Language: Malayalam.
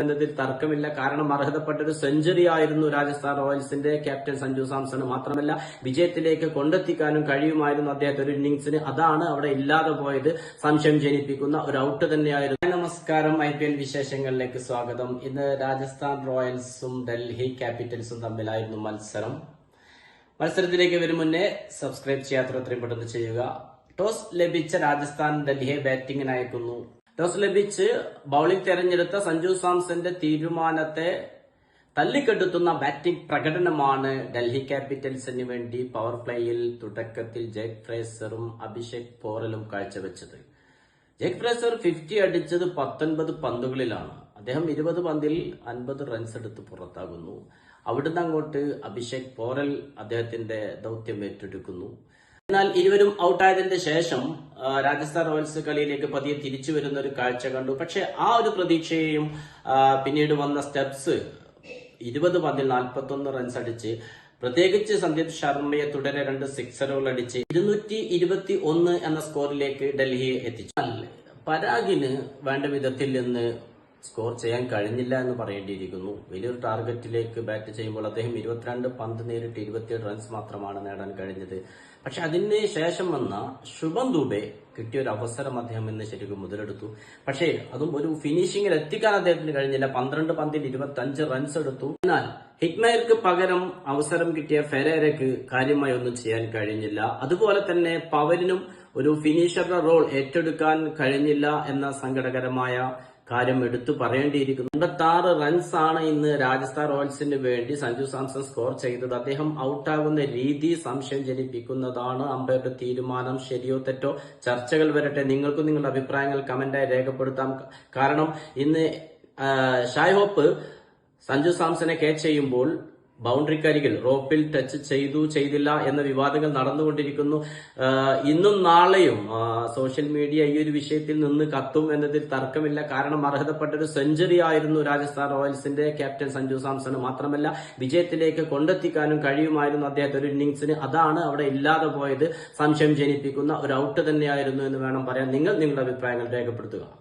എന്നതിൽ തർക്കമില്ല. കാരണം അർഹതപ്പെട്ട ഒരു സെഞ്ചുറി ആയിരുന്നു രാജസ്ഥാൻ റോയൽസിന്റെ ക്യാപ്റ്റൻ സഞ്ജു സാംസണ്. മാത്രമല്ല വിജയത്തിലേക്ക് കൊണ്ടെത്തിക്കാനും കഴിയുമായിരുന്നു അദ്ദേഹത്തെ ഒരു ഇന്നിംഗ്സിന് അതാണ് അവിടെ ഇല്ലാതെ പോയത്. സംശയം ജനിപ്പിക്കുന്ന ഒരു ഔട്ട് തന്നെയായിരുന്നു. നമസ്കാരം. ഐ പി എൽ വിശേഷങ്ങളിലേക്ക് സ്വാഗതം. ഇന്ന് രാജസ്ഥാൻ റോയൽസും ഡൽഹി ക്യാപിറ്റൽസും തമ്മിലായിരുന്നു മത്സരം. മത്സരത്തിലേക്ക് വരും മുന്നേ സബ്സ്ക്രൈബ് ചെയ്യാത്ര എത്രയും പെട്ടെന്ന് ചെയ്യുക. ടോസ് ലഭിച്ച രാജസ്ഥാൻ ഡൽഹിയെ ബാറ്റിംഗിന് അയക്കുന്നു. ടോസ് ലഭിച്ച് ബൌളിംഗ് തെരഞ്ഞെടുത്ത സഞ്ജു സാംസന്റെ തീരുമാനത്തെ തല്ലിക്കെടുത്തുന്ന ബാറ്റിംഗ് പ്രകടനമാണ് ഡൽഹി ക്യാപിറ്റൽസിന് വേണ്ടി പവർ പ്ലേയിൽ തുടക്കത്തിൽ ജേക്ക് ഫ്രേസറും അഭിഷേക് പോറലും കാഴ്ചവെച്ചത്. ജേക്ക് ഫ്രേസർ ഫിഫ്റ്റി അടിച്ചത് പത്തൊൻപത് പന്തുകളിലാണ്. അദ്ദേഹം ഇരുപത് പന്തിൽ അൻപത് റൺസ് എടുത്ത് പുറത്താകുന്നു. അവിടുന്ന് അങ്ങോട്ട് അഭിഷേക് പോറൽ അദ്ദേഹത്തിന്റെ ദൗത്യം ഏറ്റെടുക്കുന്നു. എന്നാൽ ഇരുവരും ഔട്ടായതിന്റെ ശേഷം രാജസ്ഥാൻ റോയൽസ് കളിയിലേക്ക് പതിയെ തിരിച്ചു വരുന്ന ഒരു കാഴ്ച കണ്ടു. പക്ഷെ ആ ഒരു പ്രതീക്ഷയെയും പിന്നീട് വന്ന സ്റ്റെപ്സ് ഇരുപത് പന്തിൽ നാൽപ്പത്തി ഒന്ന് റൺസ് അടിച്ച് പ്രത്യേകിച്ച് സന്ദീപ് ശർമ്മയെ തുടരെ രണ്ട് സിക്സറുകൾ അടിച്ച് ഇരുന്നൂറ്റി ഇരുപത്തി ഒന്ന് എന്ന സ്കോറിലേക്ക് ഡൽഹിയെ എത്തിച്ചു. പരാഗിന് വേണ്ട വിധത്തിൽ നിന്ന് സ്കോർ ചെയ്യാൻ കഴിഞ്ഞില്ല എന്ന് പറയേണ്ടിയിരിക്കുന്നു. വലിയൊരു ടാർഗറ്റിലേക്ക് ബാറ്റ് ചെയ്യുമ്പോൾ അദ്ദേഹം ഇരുപത്തിരണ്ട് പന്ത് നേരിട്ട് ഇരുപത്തിയേഴ് റൺസ് മാത്രമാണ് നേടാൻ കഴിഞ്ഞത്. പക്ഷെ അതിന് ശേഷം വന്ന ശുഭം ദുബെ കിട്ടിയ ഒരു അവസരം അദ്ദേഹം ഇന്ന് ശരിക്കും മുതലെടുത്തു. പക്ഷേ അതും ഒരു ഫിനിഷിംഗിൽ എത്തിക്കാൻ അദ്ദേഹത്തിന് കഴിഞ്ഞില്ല. പന്ത്രണ്ട് പന്തിൽ ഇരുപത്തി അഞ്ച് റൺസ് എടുത്തു. എന്നാൽ ഹിറ്റ്മയർക്ക് പകരം അവസരം കിട്ടിയ ഫെരേരയ്ക്ക് കാര്യമായി ഒന്നും ചെയ്യാൻ കഴിഞ്ഞില്ല. അതുപോലെ തന്നെ പവലിനും ഒരു ഫിനിഷറുടെ റോൾ ഏറ്റെടുക്കാൻ കഴിഞ്ഞില്ല എന്ന സങ്കടകരമായ കാര്യം എടുത്തു പറയേണ്ടിയിരിക്കുന്നു. റൺസ് ആണ് ഇന്ന് രാജസ്ഥാൻ റോയൽസിന് വേണ്ടി സഞ്ജു സാംസൺ സ്കോർ ചെയ്തത്. അദ്ദേഹം ഔട്ടാകുന്ന രീതി സംശയം ജനിപ്പിക്കുന്നതാണ് അമ്പയറുടെ തീരുമാനം. ശരിയോ തെറ്റോ? ചർച്ചകൾ വരട്ടെ. നിങ്ങൾക്കും നിങ്ങളുടെ അഭിപ്രായങ്ങൾ കമന്റായി രേഖപ്പെടുത്താം. കാരണം ഇന്ന് ഷായ്ഹോപ്പ് ഷായ് ഹോപ്പ് സഞ്ജു സാംസനെ കേച്ച് ചെയ്യുമ്പോൾ ബൗണ്ടറിക്കരികിൽ റോപ്പിൽ ടച്ച് ചെയ്തു ചെയ്തില്ല എന്ന വിവാദങ്ങൾ നടന്നുകൊണ്ടിരിക്കുന്നു. ഇന്നും നാളെയും സോഷ്യൽ മീഡിയ ഈ ഒരു വിഷയത്തിൽ നിന്ന് കത്തും എന്നതിൽ തർക്കമില്ല. കാരണം അർഹതപ്പെട്ട ഒരു സെഞ്ചുറി ആയിരുന്നു രാജസ്ഥാൻ റോയൽസിന്റെ ക്യാപ്റ്റൻ സഞ്ജു സാംസണ്. മാത്രമല്ല വിജയത്തിലേക്ക് കൊണ്ടെത്തിക്കാനും കഴിയുമായിരുന്നു അദ്ദേഹത്തെ ഒരു ഇന്നിംഗ്സിന് അതാണ് അവിടെ ഇല്ലാതെ പോയത്. സംശയം ജനിപ്പിക്കുന്ന ഒരു ഔട്ട് തന്നെയായിരുന്നു എന്ന് വേണം പറയാൻ. നിങ്ങൾ നിങ്ങളുടെ അഭിപ്രായങ്ങൾ രേഖപ്പെടുത്തുക.